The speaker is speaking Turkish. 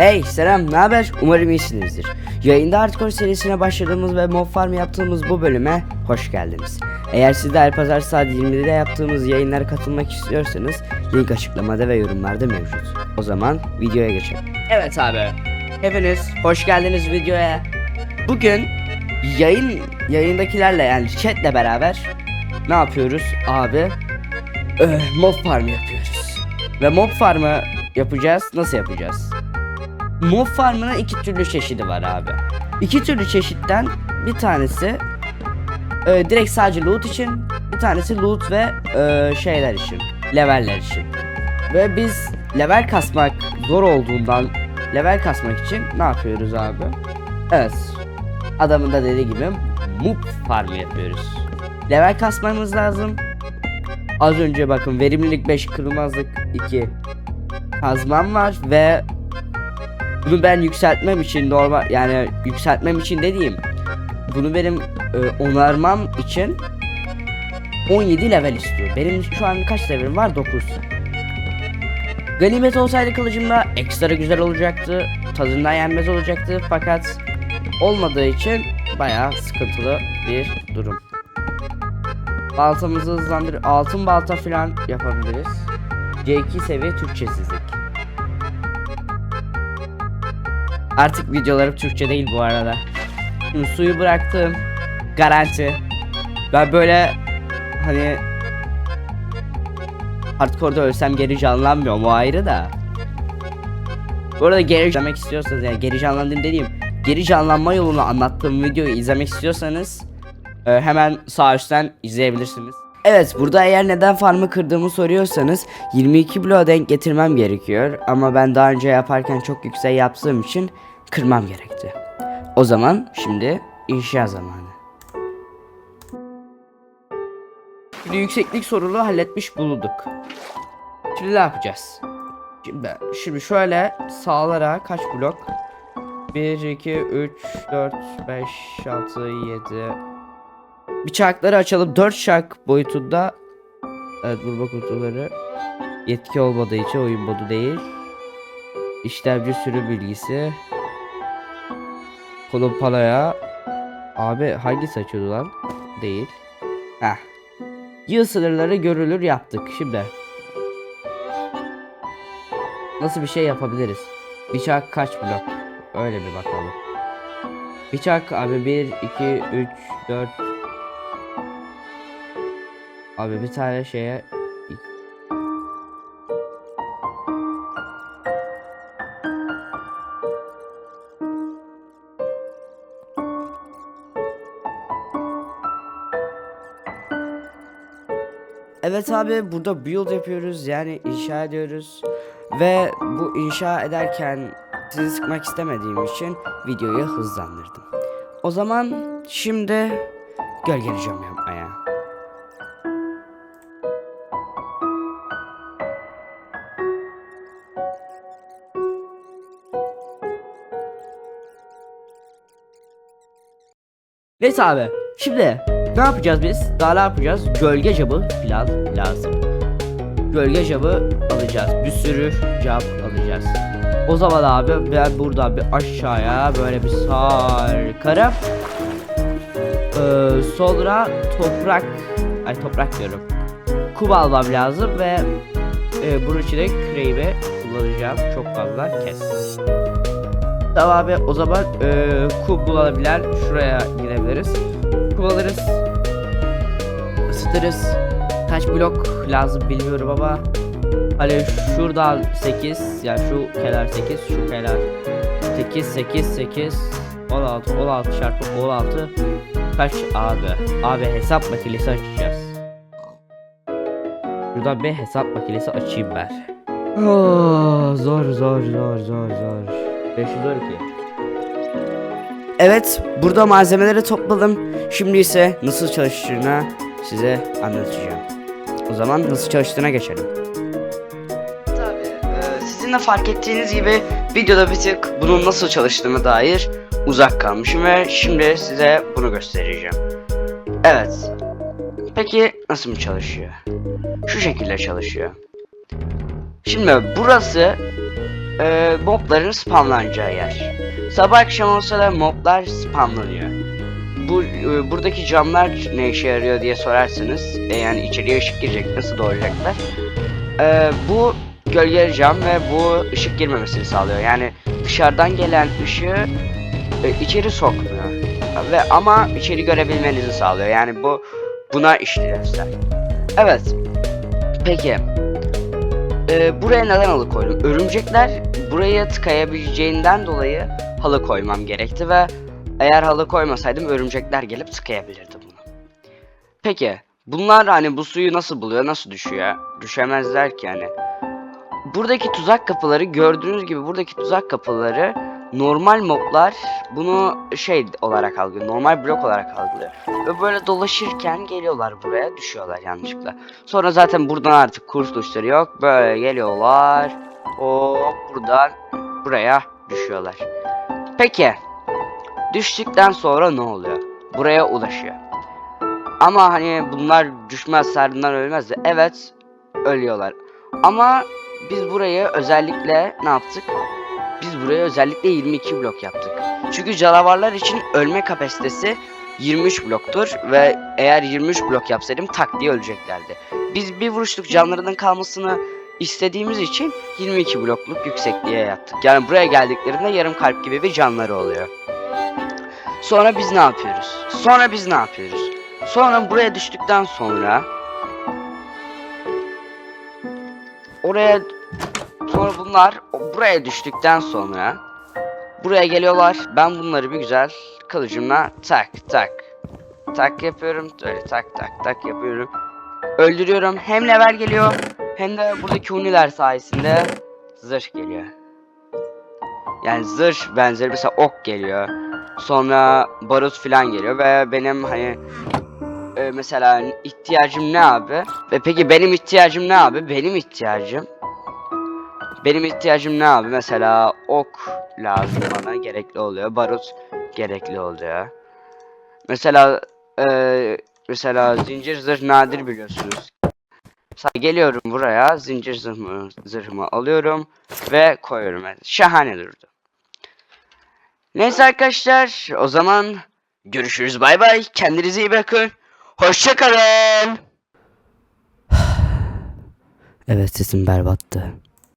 Hey selam ne haber? Umarım iyisinizdir. Yayında Hardcore serisine başladığımız ve mob farm yaptığımız bu bölüme hoş geldiniz. Eğer siz de her pazar saat 20'de yaptığımız yayınlara katılmak istiyorsanız link açıklamada ve yorumlarda mevcut. O zaman videoya geçelim. Evet abi. Hepiniz hoş geldiniz videoya. Bugün yayın yayındakilerle yani chatle beraber ne yapıyoruz abi? Ee, mob farm yapıyoruz. Ve mob farmı yapacağız. Nasıl yapacağız? Mob farmının iki türlü çeşidi var abi. İki türlü çeşitten bir tanesi e, direkt sadece loot için, bir tanesi loot ve e, şeyler için, leveller için. Ve biz level kasmak zor olduğundan level kasmak için ne yapıyoruz abi? Evet. Adamın da dediği gibi mob farmı yapıyoruz. Level kasmamız lazım. Az önce bakın verimlilik 5 kırılmazlık 2 kazmam var ve bunu ben yükseltmem için normal yani yükseltmem için dediğim bunu benim e, onarmam için 17 level istiyor. Benim şu an kaç levelim var? 9. Ganimet olsaydı kılıcımda ekstra güzel olacaktı. Tadından yenmez olacaktı fakat olmadığı için bayağı sıkıntılı bir durum. Baltamızı hızlandır altın balta falan yapabiliriz. C2 seviye Türkçesizlik. Artık videolarım Türkçe değil bu arada. Şimdi suyu bıraktım. Garanti. Ben böyle hani hardcore'da ölsem geri canlanmıyorum o ayrı da. Bu arada geri canlanmak istiyorsanız yani geri canlandım dediğim geri canlanma yolunu anlattığım videoyu izlemek istiyorsanız e, hemen sağ üstten izleyebilirsiniz. Evet burada eğer neden farmı kırdığımı soruyorsanız 22 bloğa denk getirmem gerekiyor ama ben daha önce yaparken çok yüksek yaptığım için kırmam gerekti. O zaman şimdi inşa zamanı. Şimdi yükseklik sorunu halletmiş bulunduk. Şimdi ne yapacağız? Şimdi, şimdi şöyle sağlara kaç blok? 1, 2, 3, 4, 5, 6, 7 Bıçakları açalım. 4 şak boyutunda Evet vurma kutuları Yetki olmadığı için oyun modu değil İşlemci sürüm bilgisi Kolum palaya Abi hangisi açıyordu lan? Değil Heh Yıl sınırları görülür yaptık şimdi Nasıl bir şey yapabiliriz? Bıçak kaç blok? Öyle bir bakalım. Bıçak abi 1, 2, 3, 4 Abi bir tane şeye Evet abi burada build yapıyoruz yani inşa ediyoruz ve bu inşa ederken sizi sıkmak istemediğim için videoyu hızlandırdım. O zaman şimdi gölgeli cam yapmaya. Neyse abi şimdi ne yapacağız biz? Daha ne yapacağız? Gölge camı falan lazım. Gölge camı alacağız. Bir sürü cam alacağız. O zaman abi ben buradan bir aşağıya böyle bir sarkarım. Ee, sonra toprak ay toprak diyorum. Kum almam lazım ve e, bunun için de kreimi kullanacağım. Çok fazla kes. Tamam abi o zaman e, kum bulabilen şuraya girebiliriz. Kum alırız. Isıtırız. Kaç blok lazım bilmiyorum ama Hani şuradan 8 yani şu kenar 8 şu kenar 8 8 8 16 16 çarpı 16 kaç abi abi hesap makinesi açacağız. Şuradan bir hesap makinesi açayım ben. Oh, zor zor zor zor zor. 512 Evet burada malzemeleri topladım. Şimdi ise nasıl çalıştığını size anlatacağım o zaman nasıl çalıştığına geçelim Tabii. e, sizin de fark ettiğiniz gibi videoda bir tık bunun nasıl çalıştığına dair uzak kalmışım ve şimdi size bunu göstereceğim. Evet. Peki nasıl mı çalışıyor? Şu şekilde çalışıyor. Şimdi burası e, mobların spamlanacağı yer. Sabah akşam olsa da moblar spamlanıyor. Bu e, buradaki camlar ne işe yarıyor diye sorarsanız, e, yani içeriye ışık girecek nasıl doğrayacaklar? E, bu gölgeli cam ve bu ışık girmemesini sağlıyor. Yani dışarıdan gelen ışığı e, içeri sokmuyor. Ve ama içeri görebilmenizi sağlıyor. Yani bu buna işlevsel. Evet. Peki. Ee, buraya neden halı koydum? Örümcekler buraya tıkayabileceğinden dolayı halı koymam gerekti ve eğer halı koymasaydım örümcekler gelip tıkayabilirdi bunu. Peki. Bunlar hani bu suyu nasıl buluyor? Nasıl düşüyor? Düşemezler ki hani. Buradaki tuzak kapıları gördüğünüz gibi buradaki tuzak kapıları normal moblar bunu şey olarak algılıyor. Normal blok olarak algılıyor. Ve böyle dolaşırken geliyorlar buraya düşüyorlar yanlışlıkla. Sonra zaten buradan artık kurs tuşları yok. Böyle geliyorlar. O buradan buraya düşüyorlar. Peki. Düştükten sonra ne oluyor? Buraya ulaşıyor. Ama hani bunlar düşmez sardından ölmez de evet ölüyorlar. Ama biz burayı özellikle ne yaptık? Biz buraya özellikle 22 blok yaptık. Çünkü canavarlar için ölme kapasitesi 23 bloktur ve eğer 23 blok yapsaydım tak diye öleceklerdi. Biz bir vuruşluk canlarının kalmasını istediğimiz için 22 blokluk yüksekliğe yaptık. Yani buraya geldiklerinde yarım kalp gibi bir canları oluyor. Sonra biz ne yapıyoruz? Sonra biz ne yapıyoruz? Sonra buraya düştükten sonra oraya sonra bunlar buraya düştükten sonra buraya geliyorlar. Ben bunları bir güzel kılıcımla tak tak tak yapıyorum. Öyle tak tak tak yapıyorum. Öldürüyorum. Hem level geliyor hem de buradaki uniler sayesinde zırh geliyor. Yani zırh benzeri mesela ok geliyor. Sonra barut falan geliyor ve benim hani e, mesela ihtiyacım ne abi? Ve peki benim ihtiyacım ne abi? Benim ihtiyacım benim ihtiyacım ne abi? Mesela ok lazım bana gerekli oluyor. Barut gerekli oluyor. Mesela e, mesela zincir zırh nadir biliyorsunuz. Mesela geliyorum buraya zincir zırhımı, zırhımı alıyorum ve koyuyorum. Şahane durdu. Neyse arkadaşlar o zaman görüşürüz bay bay. Kendinize iyi bakın. Hoşçakalın. evet sesim berbattı.